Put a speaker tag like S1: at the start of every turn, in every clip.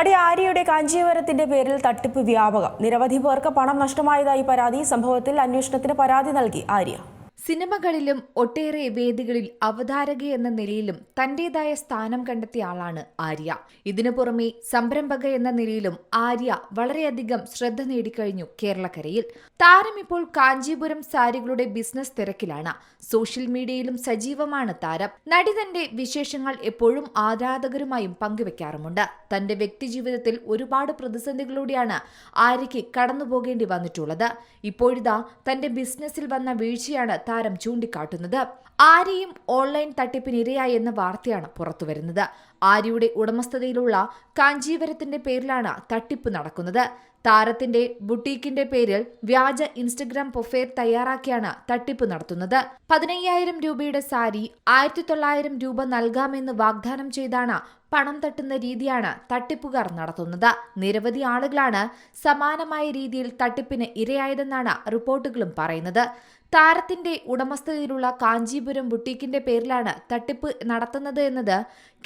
S1: നടി ആര്യയുടെ കാഞ്ചീപുരത്തിന്റെ പേരിൽ തട്ടിപ്പ് വ്യാപകം. നിരവധി പേർക്ക് പണം നഷ്ടമായതായി പരാതി. സംഭവത്തിൽ അന്വേഷണത്തിന് പരാതി നൽകി ആര്യ.
S2: സിനിമകളിലും ഒട്ടേറെ വേദികളിൽ അവതാരക എന്ന നിലയിലും തന്റേതായ സ്ഥാനം കണ്ടെത്തിയ ആളാണ് ആര്യ. ഇതിനു പുറമെ സംരംഭക എന്ന നിലയിലും ആര്യ വളരെയധികം ശ്രദ്ധ നേടിക്കഴിഞ്ഞു കേരളക്കരയിൽ. താരം ഇപ്പോൾ കാഞ്ചീപുരം സാരികളുടെ ബിസിനസ് തിരക്കിലാണ്. സോഷ്യൽ മീഡിയയിലും സജീവമാണ് താരം. നടി തന്റെ വിശേഷങ്ങൾ എപ്പോഴും ആരാധകരുമായും പങ്കുവെക്കാറുമുണ്ട്. തന്റെ വ്യക്തിജീവിതത്തിൽ ഒരുപാട് പ്രതിസന്ധികളിലൂടെയാണ് ആര്യയ്ക്ക് കടന്നുപോകേണ്ടി വന്നിട്ടുള്ളത്. ഇപ്പോഴിതാ തന്റെ ബിസിനസ്സിൽ വന്ന വീഴ്ചയാണ് താരം ചൂണ്ടിക്കാട്ടുന്നത്. ആര്യയും ഓൺലൈൻ തട്ടിപ്പിനിരയായി എന്ന വാർത്തയാണ് പുറത്തുവരുന്നത്. ആര്യയുടെ ഉടമസ്ഥതയിലുള്ള കാഞ്ചീവരത്തിന്റെ പേരിലാണ് തട്ടിപ്പ് നടക്കുന്നത്. താരത്തിന്റെ ബുട്ടീക്കിന്റെ പേരിൽ വ്യാജ ഇൻസ്റ്റഗ്രാം പൊഫേർ തയ്യാറാക്കിയാണ് തട്ടിപ്പ് നടത്തുന്നത്. പതിനയ്യായിരം രൂപയുടെ സാരി ആയിരത്തി തൊള്ളായിരം രൂപ നൽകാമെന്ന് വാഗ്ദാനം ചെയ്താണ് പണം തട്ടുന്ന രീതിയാണ് തട്ടിപ്പുകാർ നടത്തുന്നത്. നിരവധി ആളുകളാണ് സമാനമായ രീതിയിൽ തട്ടിപ്പിന് ഇരയായതെന്നാണ് റിപ്പോർട്ടുകളും പറയുന്നത്. താരത്തിന്റെ ഉടമസ്ഥതയിലുള്ള കാഞ്ചീപുരം ബുട്ടീക്കിന്റെ പേരിലാണ് തട്ടിപ്പ് നടത്തുന്നത് എന്നത്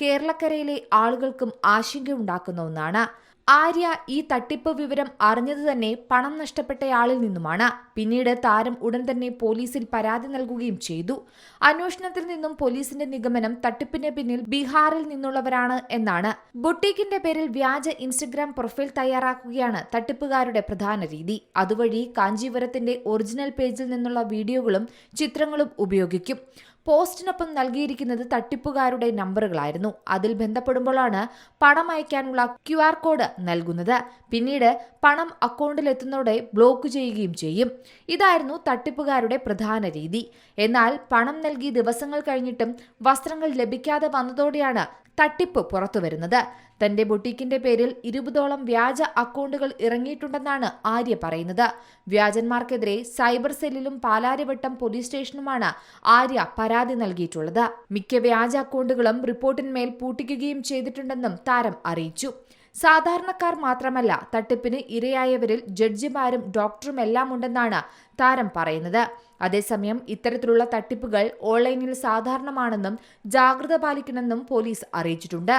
S2: കേരളക്കരയിലെ ആളുകൾക്കും ആശങ്കയുണ്ടാക്കുന്ന ഒന്നാണ്. ആര്യ ഈ തട്ടിപ്പ് വിവരം അറിഞ്ഞത് തന്നെ പണം നഷ്ടപ്പെട്ടയാളിൽ നിന്നുമാണ്. പിന്നീട് താരം ഉടൻ തന്നെ പോലീസിൽ പരാതി നൽകുകയും ചെയ്തു. അന്വേഷണത്തിൽ നിന്നും പോലീസിന്റെ നിഗമനം തട്ടിപ്പിന് പിന്നിൽ ബീഹാറിൽ നിന്നുള്ളവരാണ് എന്നാണ്. ബുട്ടീക്കിന്റെ പേരിൽ വ്യാജ ഇൻസ്റ്റഗ്രാം പ്രൊഫൈൽ തയ്യാറാക്കുകയാണ് തട്ടിപ്പുകാരുടെ പ്രധാന രീതി. അതുവഴി കാഞ്ചീപുരത്തിന്റെ ഒറിജിനൽ പേജിൽ നിന്നുള്ള വീഡിയോകളും ചിത്രങ്ങളും ഉപയോഗിക്കും. പോസ്റ്റിനൊപ്പം നൽകിയിരിക്കുന്നത് തട്ടിപ്പുകാരുടെ നമ്പറുകളായിരുന്നു. അതിൽ ബന്ധപ്പെടുമ്പോഴാണ് പണം അയക്കാനുള്ള ക്യു ആർ കോഡ് നൽകുന്നത്. പിന്നീട് പണം അക്കൗണ്ടിലെത്തുന്നതോടെ ബ്ലോക്ക് ചെയ്യുകയും ചെയ്യും. ഇതായിരുന്നു തട്ടിപ്പുകാരുടെ പ്രധാന രീതി. എന്നാൽ പണം നൽകി ദിവസങ്ങൾ കഴിഞ്ഞിട്ടും വസ്ത്രങ്ങൾ ലഭിക്കാതെ വന്നതോടെയാണ് തട്ടിപ്പ് പുറത്തുവരുന്നത്. തന്റെ ബൊട്ടീക്കിന്റെ പേരിൽ ഇരുപതോളം വ്യാജ അക്കൗണ്ടുകൾ ഇറങ്ങിയിട്ടുണ്ടെന്നാണ് ആര്യ പറയുന്നത്. വ്യാജന്മാർക്കെതിരെ സൈബർ സെല്ലിലും പാലാരിവട്ടം പോലീസ് സ്റ്റേഷനുമാണ് ആര്യ പരാതി നൽകിയിട്ടുള്ളത്. മിക്ക വ്യാജ അക്കൗണ്ടുകളും റിപ്പോർട്ടിന്മേൽ പൂട്ടിക്കുകയും ചെയ്തിട്ടുണ്ടെന്നും താരം അറിയിച്ചു. സാധാരണക്കാർ മാത്രമല്ല തട്ടിപ്പിന് ഇരയായവരിൽ ജഡ്ജിമാരും ഡോക്ടറും എല്ലാം ഉണ്ടെന്നാണ് താരം പറയുന്നത്. അതേസമയം ഇത്തരത്തിലുള്ള തട്ടിപ്പുകൾ ഓൺലൈനിൽ സാധാരണമാണെന്നും ജാഗ്രത പാലിക്കണമെന്നും പോലീസ് അറിയിച്ചിട്ടുണ്ട്.